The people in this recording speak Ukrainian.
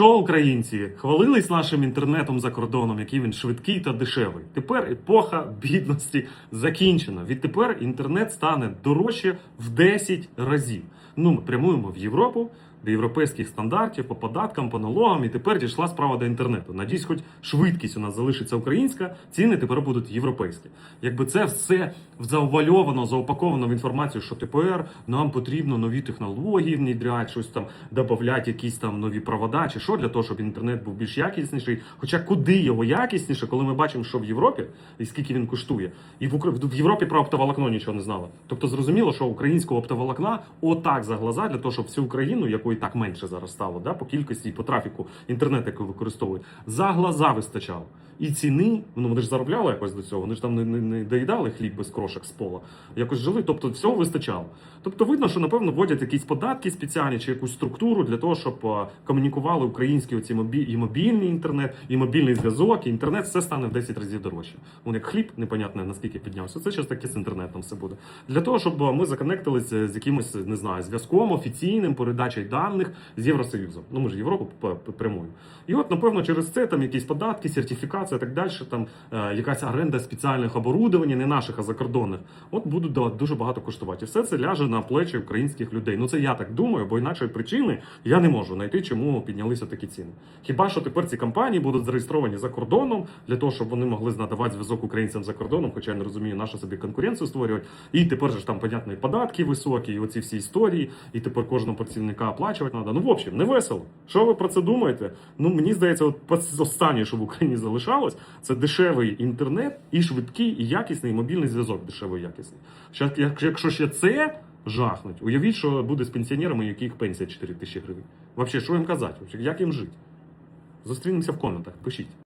Що українці хвалились нашим інтернетом за кордоном, який він швидкий та дешевий. Тепер епоха бідності закінчена. Відтепер інтернет стане дорожче в 10 разів. Ну, ми прямуємо в Європу до європейських стандартів по податкам, по налогам, і тепер дійшла справа до інтернету. Надіюсь, хоч швидкість у нас залишиться українська, ціни тепер будуть європейські. Якби це все заувальовано, заупаковано в інформацію, що тепер нам потрібно нові технології внідряти, щось там додати, якісь там нові провода, чи що для того, щоб інтернет був більш якісніший. Хоча куди його якісніше, коли ми бачимо, що в Європі і скільки він коштує, і в Укра- в Європі про оптоволокно нічого не знали. Тобто зрозуміло, що українського оптоволокна отак за глаза для того, щоб всю Україну, якої так менше зараз стало, да, по кількості і по трафіку інтернет, який використовують, за глаза вистачало. І ціни, ну вони ж заробляли якось до цього, вони ж там не, не, не доїдали хліб без крошок з пола, якось жили, тобто всього вистачало. Тобто видно, що напевно вводять якісь податки спеціальні чи якусь структуру для того, щоб комунікували українські оці мобі... і мобільний інтернет, і мобільний зв'язок, і інтернет все стане в 10 разів дорожче. Вон як хліб, непонятно наскільки піднявся. Це щось таке з інтернетом все буде. Для того, щоб ми законектилися з якимось, не знаю, зв'язком офіційним, передачею даних з Євросоюзом. Ну ми ж Європу п- п- прямуємо. І от, напевно, через це там якісь податки, сертифікація так далі, там е, якась оренда спеціальних оборудовань, не наших, а закордонних, от будуть дуже багато коштувати. І все це ляже на плечі українських людей. Ну це я так думаю, бо інакшої причини я не можу знайти, чому піднялися такі ціни. Хіба що тепер ці компанії будуть зареєстровані за кордоном для того, щоб вони могли надавати зв'язок українцям за кордоном, хоча я не розумію, на собі конкуренцію створювати. І тепер же ж там, понятно, і податки високі, і оці всі історії, і тепер кожного працівника оплачувати треба. Ну, в общем, не весело. Що ви про це думаєте? Ну мені здається, от останнє, що в Україні залишалось, це дешевий інтернет і швидкий, і якісний мобільний зв'язок. Дешевий і якісний. Щас, якщо ще це жахнуть, уявіть, що буде з пенсіонерами, яких пенсія 4 тисячі гривень. Взагалі, що їм казати? Як їм жити? Зустрінемося в коментах. Пишіть.